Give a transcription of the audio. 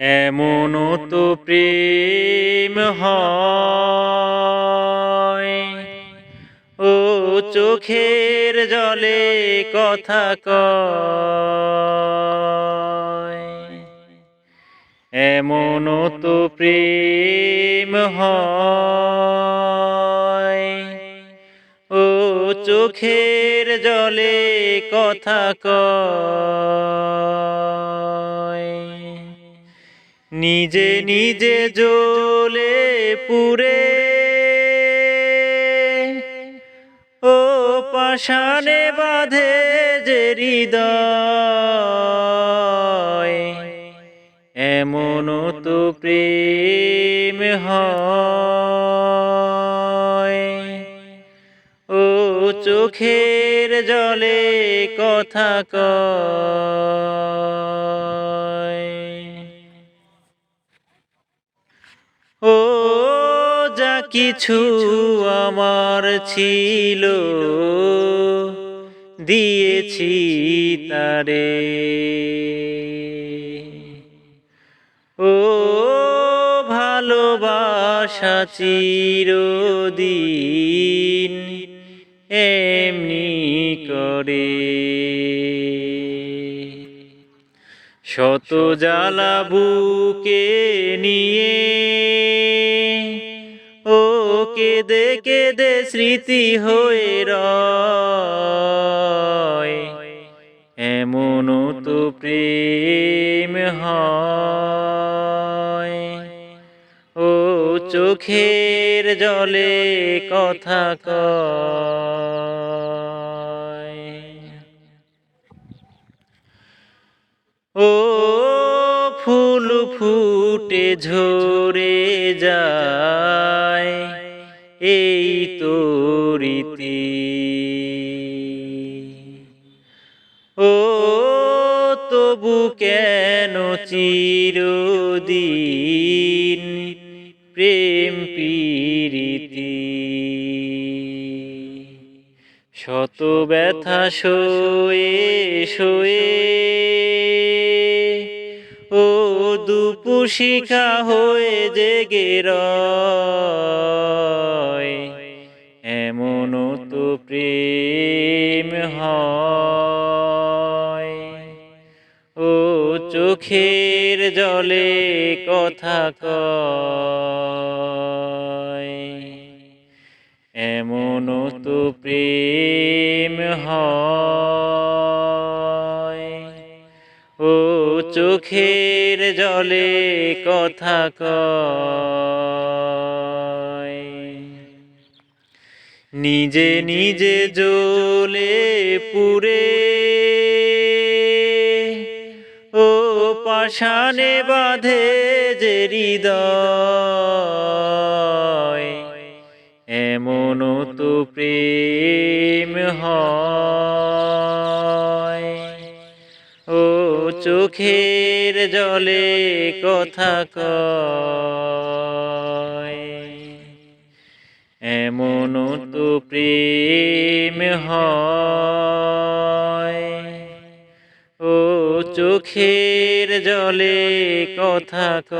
এমন তো প্রেম ও চোখের জলে কথা কয়। এমন তো প্রেম ও চোখের জলে কথা কয়। নিজে নিজে জ্বলে পুরে ও পাশানে বাঁধে যে হৃদয়, এমন তো প্রেম হয়। ও চোখের জলে কথা কয়। কিছু আমার ছিল। দিয়েছি তারে। ও ভালোবাসা চিরদিন এমনি করে। শত জ্বালা বুকে নিয়ে কেদে কেদে স্মৃতি হয়ে রয়। এমন তো প্রেম হয়। ও চোখের জলে কথা কয়। ও ফুল ফুটে ঝরে যায়। এই তো রীতি ও তবু কেন চিরদিন প্রেম পীরিতি? শত ব্যথা সয়ে সয়ে ও দুপুশিখা হয়ে জেগে রয় ও চোখের জলে কথা কয় এমন তো প্রেম হয়। ও চোখের জলে কথা কয় নিজে নিজে জ্বলে পুরে ও পাশানে বাঁধে যে হৃদয়, এমন তো প্রেম হয়। ও চোখের জলে কথা কয়। এমন তো প্রেম হয়। ও চোখের জলে কথা কয়।